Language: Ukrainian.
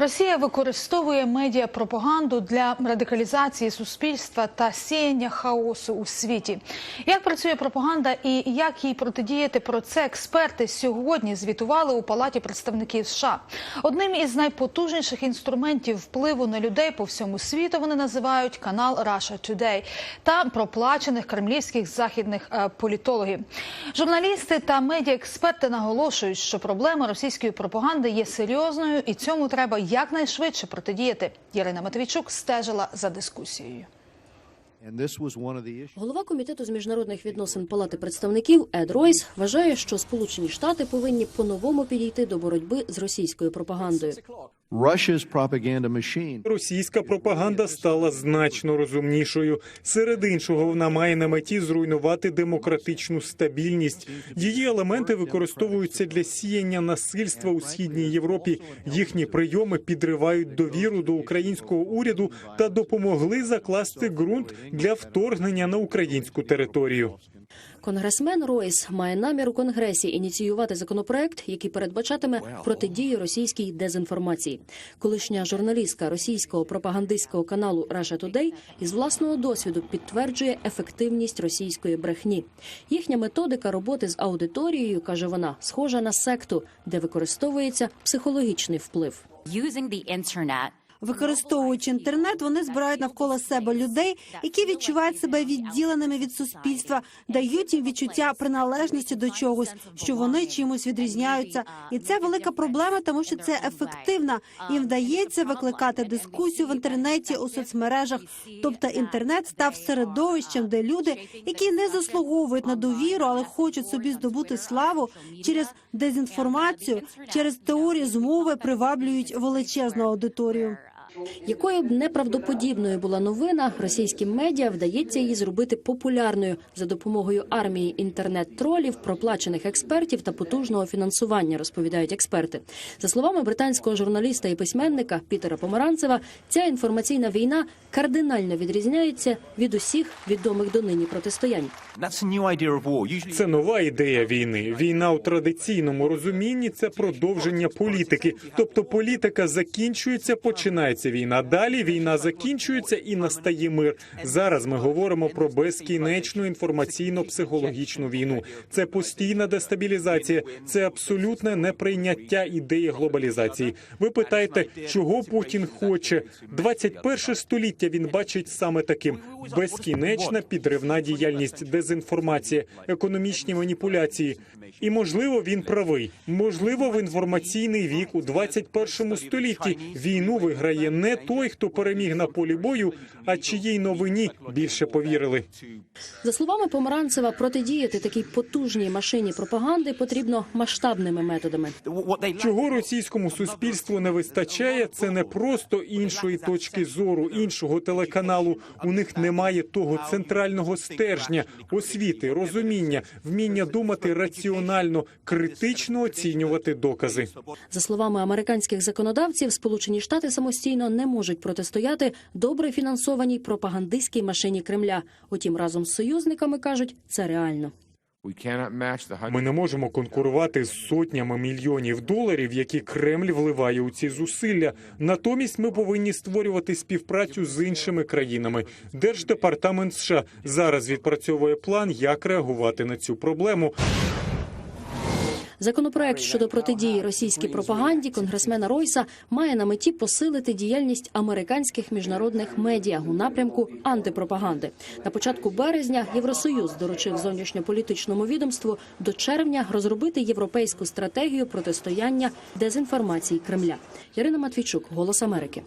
Росія використовує медіапропаганду для радикалізації суспільства та сіяння хаосу у світі. Як працює пропаганда і як їй протидіяти про це експерти сьогодні звітували у Палаті представників США. Одним із найпотужніших інструментів впливу на людей по всьому світу вони називають канал Russia Today та проплачених кремлівських західних е, політологів. Журналісти та медіаексперти наголошують, що проблема російської пропаганди є серйозною і цьому треба якнайшвидше протидіяти. Ярина Матвійчук стежила за дискусією. Голова комітету з міжнародних відносин Палати представників Ед Ройс вважає, що Сполучені Штати повинні по-новому підійти до боротьби з російською пропагандою. Російська пропаганда стала значно розумнішою. Серед іншого, вона має на меті зруйнувати демократичну стабільність. Її елементи використовуються для сіяння насильства у східній Європі. Їхні прийоми підривають довіру до українського уряду та допомогли закласти ґрунт для вторгнення на українську територію. Конгресмен Ройс має намір у конгресі ініціювати законопроект, який передбачатиме протидію російській дезінформації. Колишня журналістка російського пропагандистського каналу Russia Today із власного досвіду підтверджує ефективність російської брехні. Їхня методика роботи з аудиторією каже вона схожа на секту, де використовується психологічний вплив. using the internet Використовуючи інтернет, вони збирають навколо себе людей, які відчувають себе відділеними від суспільства, дають їм відчуття приналежності до чогось, що вони чимось відрізняються, і це велика проблема, тому що це ефективно. Їм вдається викликати дискусію в інтернеті у соцмережах. Тобто інтернет став середовищем, де люди, які не заслуговують на довіру, але хочуть собі здобути славу через дезінформацію, через теорію змови приваблюють величезну аудиторію. Якою б неправдоподібною була новина, російським медіа вдається її зробити популярною за допомогою армії інтернет-тролів, проплачених експертів та потужного фінансування, розповідають експерти. За словами британського журналіста і письменника Пітера Помаранцева, ця інформаційна війна кардинально відрізняється від усіх відомих донині протистоянь. Це нова ідея війни. Війна у традиційному розумінні це продовження політики. Тобто політика закінчується, починається війна. Далі війна закінчується і настає мир. Зараз ми говоримо про безкінечну інформаційно-психологічну війну. Це постійна дестабілізація, це абсолютне неприйняття ідеї глобалізації. Ви питаєте, чого Путін хоче? 21 століття він бачить саме таким: безкінечна підривна діяльність, дезінформація, економічні маніпуляції. І можливо він правий. Можливо, в інформаційний вік у 21 столітті війну виграє не той, хто переміг на полі бою, а чиїй новині більше повірили. За словами Помаранцева, протидіяти такій потужній машині пропаганди потрібно масштабними методами. Чого російському суспільству не вистачає, це не просто іншої точки зору, іншого телеканалу. У них немає того центрального стержня, освіти, розуміння, вміння думати раціонально, критично оцінювати докази. За словами американських законодавців, Сполучені Штати самостійно не можуть протистояти добре фінансованій пропагандистській машині Кремля. Утім, разом з союзниками кажуть, це реально. Ми не можемо конкурувати з сотнями мільйонів доларів, які Кремль вливає у ці зусилля. Натомість ми повинні створювати співпрацю з іншими країнами. Держдепартамент США зараз відпрацьовує план, як реагувати на цю проблему. Законопроект щодо протидії російській пропаганді конгресмена Ройса має на меті посилити діяльність американських міжнародних медіа у напрямку антипропаганди. На початку березня Євросоюз доручив зовнішньополітичному відомству до червня розробити європейську стратегію протистояння дезінформації Кремля. Ярина Матвійчук, Голос Америки.